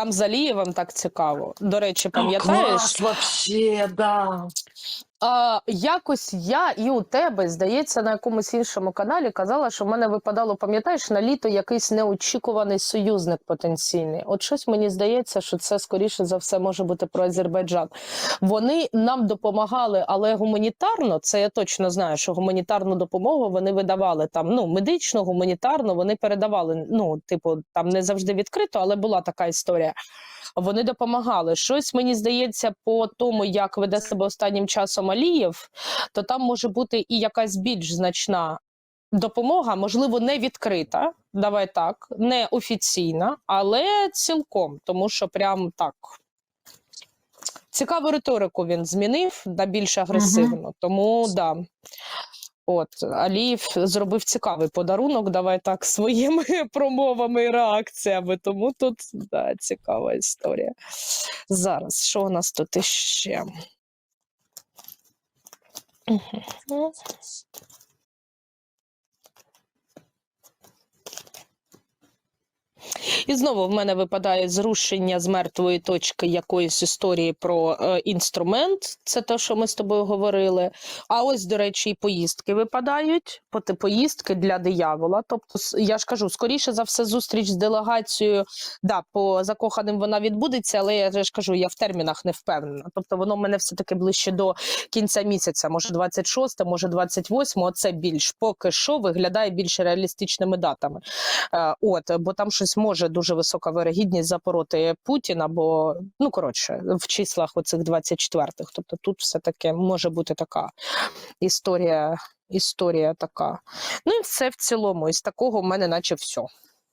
Там з Алієвим так цікаво. До речі, пам'ятаєш? Клас, вообще, да. А, якось я і у тебе, здається, на якомусь іншому каналі казала, що в мене випадало, пам'ятаєш, на літо якийсь неочікуваний союзник потенційний. От щось мені здається, що це скоріше за все може бути про Азербайджан. Вони нам допомагали, але гуманітарно, це я точно знаю, що гуманітарну допомогу вони видавали там, ну, медичну, гуманітарну, вони передавали. Ну, типу, там не завжди відкрито, але була така історія. Вони допомагали. Щось мені здається, по тому, як веде себе останнім часом Алієв, то там може бути і якась більш значна допомога, можливо, не відкрита. Давай так, не офіційна, але цілком, тому що прям так. Цікаву риторику він змінив на більш агресивно. Тому да. От Алієв зробив цікавий подарунок. Давай так своїми промовами і реакціями. Тому тут да, цікава історія. Зараз що у нас тут іще? І знову в мене випадає зрушення з мертвої точки якоїсь історії про е, інструмент. Це те, що ми з тобою говорили. А ось, до речі, і поїздки випадають. Поїздки для диявола. Тобто, я ж кажу, скоріше за все, зустріч з делегацією. Да, по закоханим вона відбудеться, але я ж кажу, я в термінах не впевнена. Тобто, воно в мене все таки ближче до кінця місяця, може 26, може 28. Оце більш поки що виглядає більш реалістичними датами. Е, От, бо там щось може дуже висока вирогідність запороти Путіна, бо ну коротше, в числах оцих 24-х. Тобто тут все таки може бути така історія. Історія така. Ну і все в цілому. Із такого в мене, наче все.